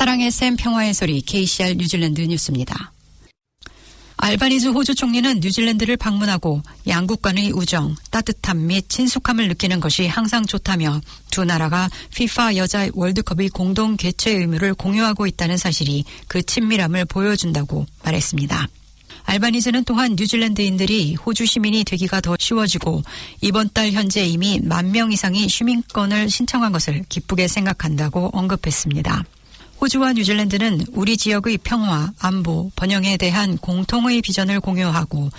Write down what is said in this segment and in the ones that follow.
사랑의 샘 평화의 소리 KCR 뉴질랜드 뉴스입니다. 알바니즈 호주 총리는 뉴질랜드를 방문하고 양국 간의 우정, 따뜻함 및 친숙함을 느끼는 것이 항상 좋다며 두 나라가 FIFA 여자 월드컵의 공동 개최 의무를 공유하고 있다는 사실이 그 친밀함을 보여준다고 말했습니다. 알바니즈는 또한 뉴질랜드인들이 호주 시민이 되기가 더 쉬워지고 이번 달 현재 이미 만 명 이상이 시민권을 신청한 것을 기쁘게 생각한다고 언급했습니다. 호주와 뉴질랜드는 우리 지역의 평화, 안보, 번영에 대한 공통의 비전을 공유하고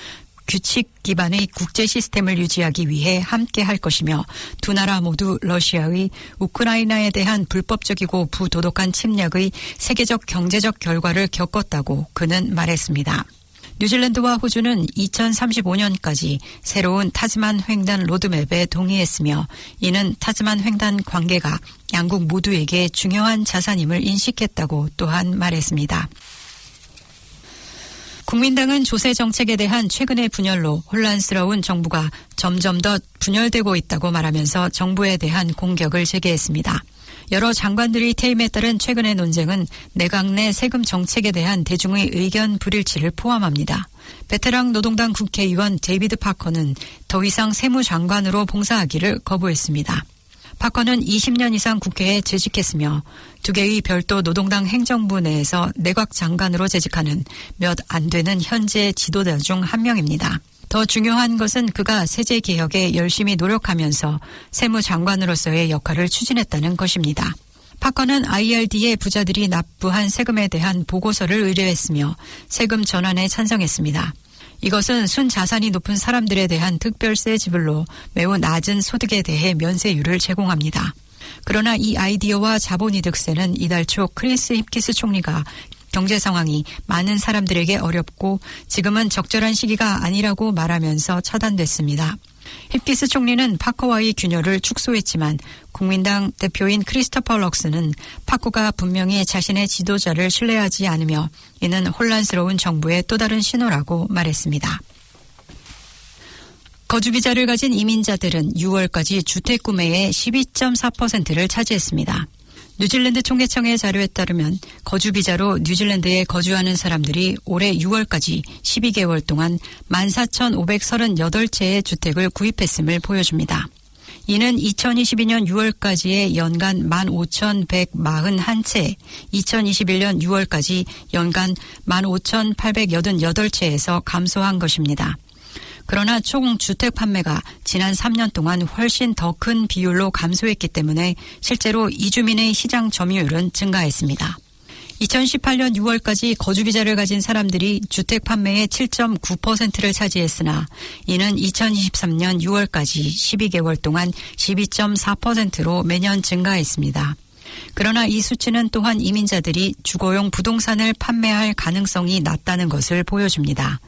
규칙 기반의 국제 시스템을 유지하기 위해 함께 할 것이며 두 나라 모두 러시아의 우크라이나에 대한 불법적이고 부도덕한 침략의 세계적 경제적 결과를 겪었다고 그는 말했습니다. 뉴질랜드와 호주는 2035년까지 새로운 타즈만 횡단 로드맵에 동의했으며 이는 타즈만 횡단 관계가 양국 모두에게 중요한 자산임을 인식했다고 또한 말했습니다. 국민당은 조세 정책에 대한 최근의 분열로 혼란스러운 정부가 점점 더 분열되고 있다고 말하면서 정부에 대한 공격을 제기했습니다. 여러 장관들이 퇴임에 따른 최근의 논쟁은 내각 내 세금 정책에 대한 대중의 의견 불일치를 포함합니다. 베테랑 노동당 국회의원 데이비드 파커는 더 이상 세무장관으로 봉사하기를 거부했습니다. 파커는 20년 이상 국회에 재직했으며 두 개의 별도 노동당 행정부 내에서 내각 장관으로 재직하는 몇 안 되는 현재 지도자 중 한 명입니다. 더 중요한 것은 그가 세제 개혁에 열심히 노력하면서 세무장관으로서의 역할을 추진했다는 것입니다. 파커는 IRD의 부자들이 납부한 세금에 대한 보고서를 의뢰했으며 세금 전환에 찬성했습니다. 이것은 순자산이 높은 사람들에 대한 특별세 지불로 매우 낮은 소득에 대해 면세율을 제공합니다. 그러나 이 아이디어와 자본이득세는 이달 초 크리스 힙키스 총리가 경제 상황이 많은 사람들에게 어렵고 지금은 적절한 시기가 아니라고 말하면서 차단됐습니다. 힙기스 총리는 파커와의 균열을 축소했지만 국민당 대표인 크리스토퍼 럭스는 파커가 분명히 자신의 지도자를 신뢰하지 않으며 이는 혼란스러운 정부의 또 다른 신호라고 말했습니다. 거주비자를 가진 이민자들은 6월까지 주택 구매의 12.4%를 차지했습니다. 뉴질랜드 총계청의 자료에 따르면 거주 비자로 뉴질랜드에 거주하는 사람들이 올해 6월까지 12개월 동안 14,538채의 주택을 구입했음을 보여줍니다. 이는 2022년 6월까지의 연간 15,141채, 2021년 6월까지 연간 15,888채에서 감소한 것입니다. 그러나 총 주택 판매가 지난 3년 동안 훨씬 더 큰 비율로 감소했기 때문에 실제로 이주민의 시장 점유율은 증가했습니다. 2018년 6월까지 거주 비자를 가진 사람들이 주택 판매의 7.9%를 차지했으나 이는 2023년 6월까지 12개월 동안 12.4%로 매년 증가했습니다. 그러나 이 수치는 또한 이민자들이 주거용 부동산을 판매할 가능성이 낮다는 것을 보여줍니다.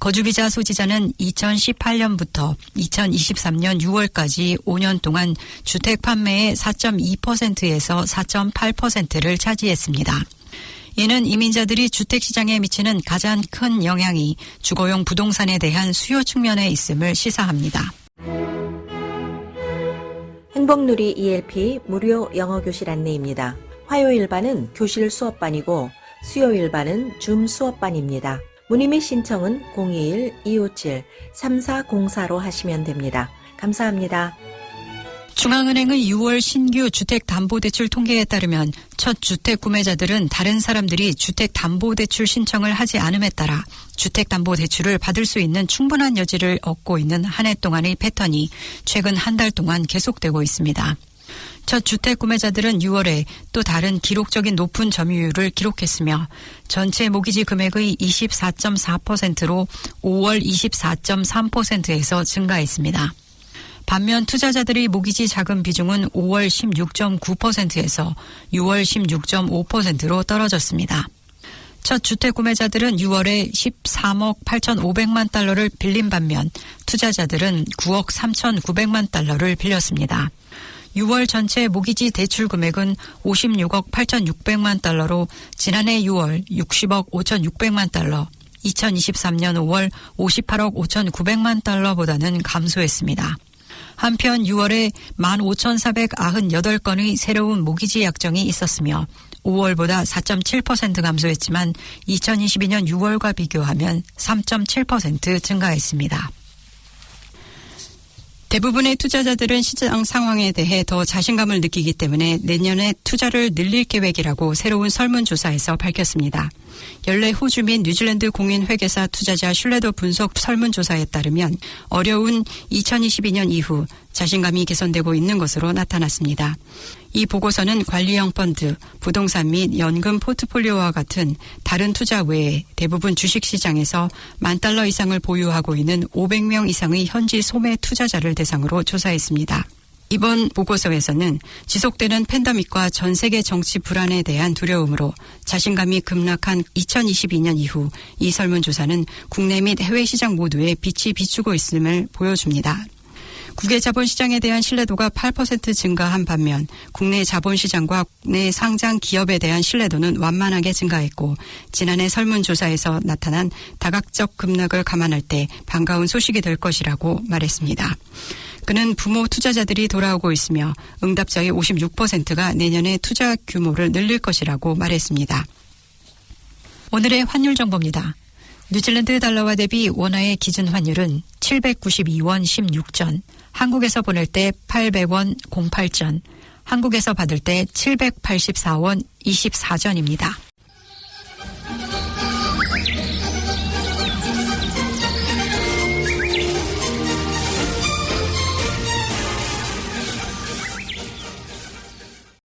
거주비자 소지자는 2018년부터 2023년 6월까지 5년 동안 주택 판매의 4.2%에서 4.8%를 차지했습니다. 이는 이민자들이 주택시장에 미치는 가장 큰 영향이 주거용 부동산에 대한 수요 측면에 있음을 시사합니다. 행복누리 ELP 무료 영어교실 안내입니다. 화요일반은 교실 수업반이고 수요일반은 줌 수업반입니다. 문의 및 신청은 021-257-3404로 하시면 됩니다. 감사합니다. 중앙은행의 6월 신규 주택담보대출 통계에 따르면 첫 주택 구매자들은 다른 사람들이 주택담보대출 신청을 하지 않음에 따라 주택담보대출을 받을 수 있는 충분한 여지를 얻고 있는 한 해 동안의 패턴이 최근 한 달 동안 계속되고 있습니다. 첫 주택 구매자들은 6월에 또 다른 기록적인 높은 점유율을 기록했으며 전체 모기지 금액의 24.4%로 5월 24.3%에서 증가했습니다. 반면 투자자들의 모기지 자금 비중은 5월 16.9%에서 6월 16.5%로 떨어졌습니다. 첫 주택 구매자들은 6월에 13억 8,500만 달러를 빌린 반면 투자자들은 9억 3,900만 달러를 빌렸습니다. 6월 전체 모기지 대출 금액은 56억 8,600만 달러로 지난해 6월 60억 5,600만 달러, 2023년 5월 58억 5,900만 달러보다는 감소했습니다. 한편 6월에 15,498건의 새로운 모기지 약정이 있었으며 5월보다 4.7% 감소했지만 2022년 6월과 비교하면 3.7% 증가했습니다. 대부분의 투자자들은 시장 상황에 대해 더 자신감을 느끼기 때문에 내년에 투자를 늘릴 계획이라고 새로운 설문조사에서 밝혔습니다. 연례 호주 및 뉴질랜드 공인회계사 투자자 신뢰도 분석 설문조사에 따르면 어려운 2022년 이후 자신감이 개선되고 있는 것으로 나타났습니다. 이 보고서는 관리형 펀드, 부동산 및 연금 포트폴리오와 같은 다른 투자 외에 대부분 주식시장에서 만 달러 이상을 보유하고 있는 500명 이상의 현지 소매 투자자를 대상으로 조사했습니다. 이번 보고서에서는 지속되는 팬데믹과 전 세계 정치 불안에 대한 두려움으로 자신감이 급락한 2022년 이후 이 설문조사는 국내 및 해외 시장 모두에 빛이 비추고 있음을 보여줍니다. 국외 자본시장에 대한 신뢰도가 8% 증가한 반면 국내 자본시장과 국내 상장 기업에 대한 신뢰도는 완만하게 증가했고 지난해 설문조사에서 나타난 다각적 급락을 감안할 때 반가운 소식이 될 것이라고 말했습니다. 그는 부모 투자자들이 돌아오고 있으며 응답자의 56%가 내년에 투자 규모를 늘릴 것이라고 말했습니다. 오늘의 환율 정보입니다. 뉴질랜드 달러와 대비 원화의 기준 환율은 792원 16전, 한국에서 보낼 때 800원 08전, 한국에서 받을 때 784원 24전입니다.